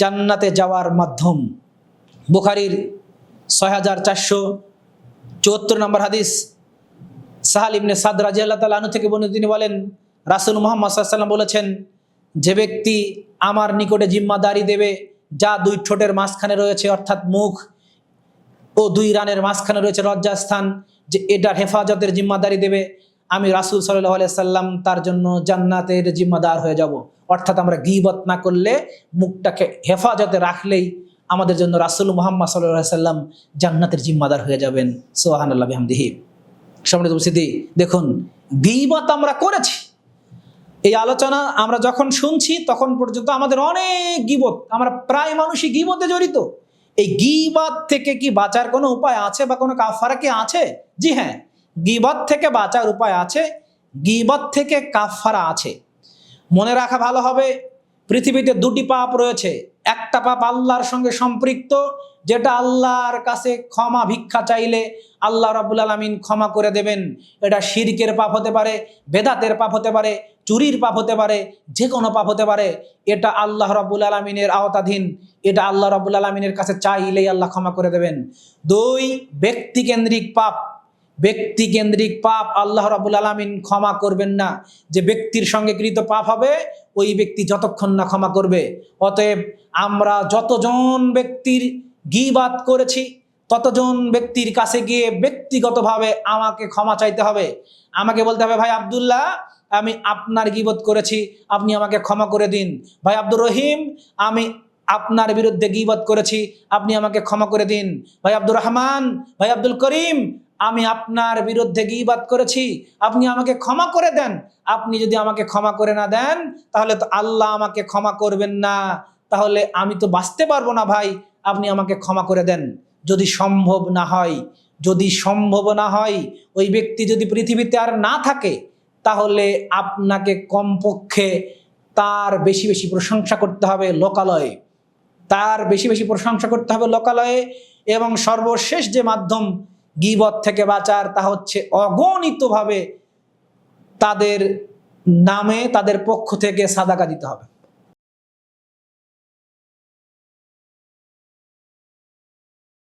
জান্নাতে যাওয়ার মাধ্যম। বুখারির ছয় হাজার চারশো চুয়াত্তর নম্বর হাদিস। সাহাল ইবনে সাদ রাজি আল্লাহ তালা থেকে বর্ণিত, তিনি বলেন, রাসুল মুহাম্মদ সাল্লাম বলেছেন, যে ব্যক্তি আমার নিকটে জিম্মাদারি দেবে, যা দুই ঠোঁটের মাঝখানে রয়েছে, অর্থাৎ মুখ ও দুই রানের মাঝখানে রয়েছে লজ্জাস্থান, যে এটার হেফাজতের জিম্মাদারি দেবে আমি রাসুল সাল্লাহ সাল্লাম তার জন্য জান্নাতের জিম্মাদার হয়ে যাব। অর্থাৎ আমরা গিবত না করলে, মুখটাকে হেফাজতে রাখলেই আমাদের জন্য রাসুল মোহাম্মদ সাল্লাহ সাল্লাম জান্নাতের জিম্মাদার হয়ে যাবেন। সোহান আল্লাহ সম্মানিত উপস্থিতি, দেখুন, গিবত আমরা করেছি। এই আলোচনা আমরা যখন শুনছি, তখন পর্যন্ত আমাদের অনেক গিবত, আমরা প্রায় মানুষই গিবতে জড়িত। এই গিবাদ থেকে কি বাঁচার কোনো উপায় আছে বা কোনো কাফারা কি আছে? জি হ্যাঁ গিবত থেকে বাঁচার উপায় আছে, গিবত থেকে কাফারা আছে। মনে রাখা ভালো হবে, পৃথিবীতে দুটি পাপ রয়েছে। একটা পাপ আল্লাহর সঙ্গে সম্পৃক্ত, যেটা আল্লাহর কাছে ক্ষমা ভিক্ষা চাইলে আল্লাহ রাবুল আলমিন ক্ষমা করে দেবেন। এটা শিরকের পাপ হতে পারে, বেদাতের পাপ হতে পারে, চুরির পাপ হতে পারে যে কোনো পাপ হতে পারে। এটা আল্লাহ রাবুল আলমিনের আওতাধীন, এটা আল্লাহ রাবুল আলমিনের কাছে চাইলেই আল্লাহ ক্ষমা করে দেবেন। দুই, ব্যক্তিকেন্দ্রিক পাপ। ব্যক্তিকেন্দ্রিক পাপ আল্লাহ রাবুল আলমিন ক্ষমা করবেন না। যে ব্যক্তির সঙ্গে কৃত পাপ হবে, ওই ব্যক্তি যতক্ষণ না ক্ষমা করবে। অতএব আমরা যতজন ব্যক্তির গিবাদ করেছি, ততজন ব্যক্তির কাছে গিয়ে ব্যক্তিগতভাবে আমাকে ক্ষমা চাইতে হবে। আমাকে বলতে হবে, ভাই আবদুল্লাহ, আমি আপনার গিবত করেছি, আপনি আমাকে ক্ষমা করে দিন। ভাই আব্দুর রহিম, আমি আপনার বিরুদ্ধে গিবত করেছি, আপনি আমাকে ক্ষমা করে দিন। ভাই আব্দুর রহমান, ভাই আব্দুল করিম আমি আপনার বিরুদ্ধে গিবাদ করেছি। আপনি আমাকে ক্ষমা করে দেন। আপনি যদি আমাকে ক্ষমা করে না দেন, তাহলে তো আল্লাহ আমাকে ক্ষমা করবেন না। তাহলে আমি তো বাঁচতে পারব না ভাই। আপনি আমাকে ক্ষমা করে দেন। যদি সম্ভব না হয়, যদি সম্ভব না হয়, ওই ব্যক্তি যদি পৃথিবীতে আর না থাকে, তাহলে আপনাকে কমপক্ষে তার বেশি বেশি প্রশংসা করতে হবে লোকালয়ে। তার বেশি বেশি প্রশংসা করতে হবে লোকালয়ে এবং সর্বশেষ যে মাধ্যম গিবত থেকে বাঁচার তা হচ্ছে অগণিতভাবে তাদের নামে তাদের পক্ষ থেকে সাদাকা দিতে হবে।